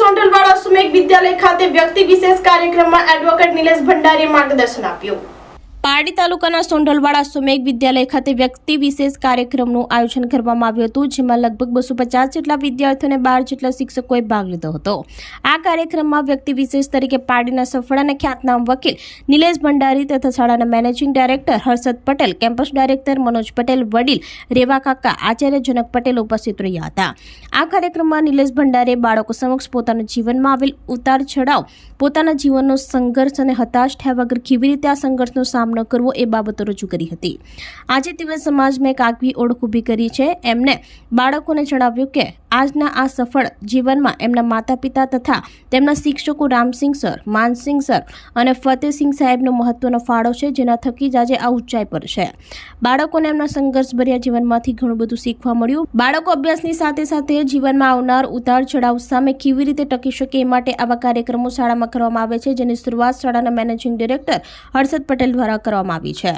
સોંઢલવાડા sumac વિદ્યાલય ખાતે વ્યક્તિ વિશેષ કાર્યક્રમમાં એડવોકેટ નિલેશ ભંડારીએ માર્ગદર્શન આપ્યું. પારડી તાલુકાના સોંઢલવાડા સુમેક વિદ્યાલય ખાતે વ્યક્તિ વિશેષ કાર્યક્રમનું આયોજન કરવામાં આવ્યું હતું, જેમાં લગભગ બસો પચાસ જેટલા વિદ્યાર્થીઓ અને બાર જેટલા શિક્ષકોએ ભાગ લીધો હતો. આ કાર્યક્રમમાં વ્યક્તિ વિશેષ તરીકે પારડીના સફળ અને ખ્યાતનામ વકીલ નિલેશ ભંડારી તથા શાળાના managing director Harshad Patel, campus director Manoj Patel, વડીલ રેવા કાકા આચાર્ય જનક પટેલ ઉપસ્થિત રહ્યા હતા. આ કાર્યક્રમમાં નિલેશ ભંડારે બાળકો સમક્ષ પોતાના જીવનમાં આવેલ ઉતાર ચઢાવ, પોતાના જીવનનો સંઘર્ષ અને હતાશ થયા વગર કેવી રીતે આ સંઘર્ષનો સામનો કરવો એ બાબતો રજૂ કરી હતી. આજે તેઓ સમાજમાં એક આગવી ઓળખ ઊભી કરી છે. એમને બાળકોને જણાવ્યું કે આજના આ સફળ જીવનમાં એમના માતા પિતા તથા તેમના શિક્ષકો રામસિંહ સર, માનસિંહ સર અને ફતેહસિંહ સાહેબનો મહત્વનો ફાળો છે, જેના થકી જ આજે આ ઊંચાઈ પર છે. બાળકોને એમના સંઘર્ષભર્યા જીવનમાંથી ઘણું બધું શીખવા મળ્યું. બાળકો અભ્યાસની સાથે સાથે જીવનમાં આવનાર ઉતાર ચઢાવ સામે કેવી રીતે ટકી શકે એ માટે આવા કાર્યક્રમો શાળામાં કરવામાં આવે છે, જેની શરૂઆત શાળાના મેનેજિંગ ડિરેક્ટર હર્ષદ પટેલ દ્વારા કરવામાં આવી છે.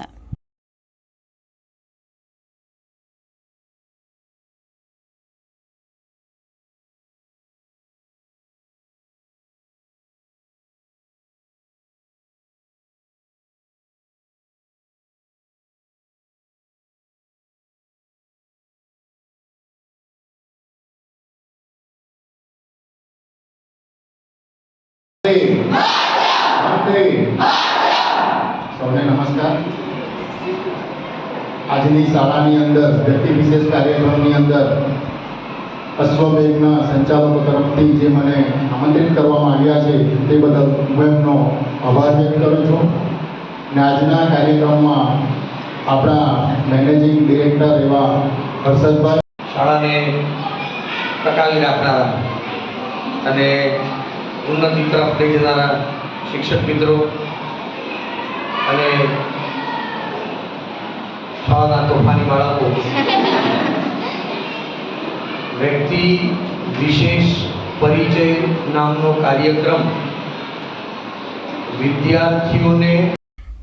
સૌને નમસ્કાર. આજની શાળાની અંદર વ્યક્તિ વિશેષ કાર્યક્રમની અંદર અશ્વબેગના સંચાલકો તરફથી જે મને આમંત્રિત કરવામાં આવ્યા છે, તે બદલ હું એમનો આભાર વ્યક્ત કરું છું. ને આજના કાર્યક્રમમાં આપણા મેનેજિંગ ડિરેક્ટર એવા હર્ષદભાઈ શાળાને ટકાવી રાખનારા અને ઉન્નતિ તરફ લઈ જનારા શિક્ષક મિત્રો અને શાળાના તોફાની બાળકો. વ્યક્તિ વિશેષ પરિચય નામનો કાર્યક્રમ વિદ્યાર્થીઓને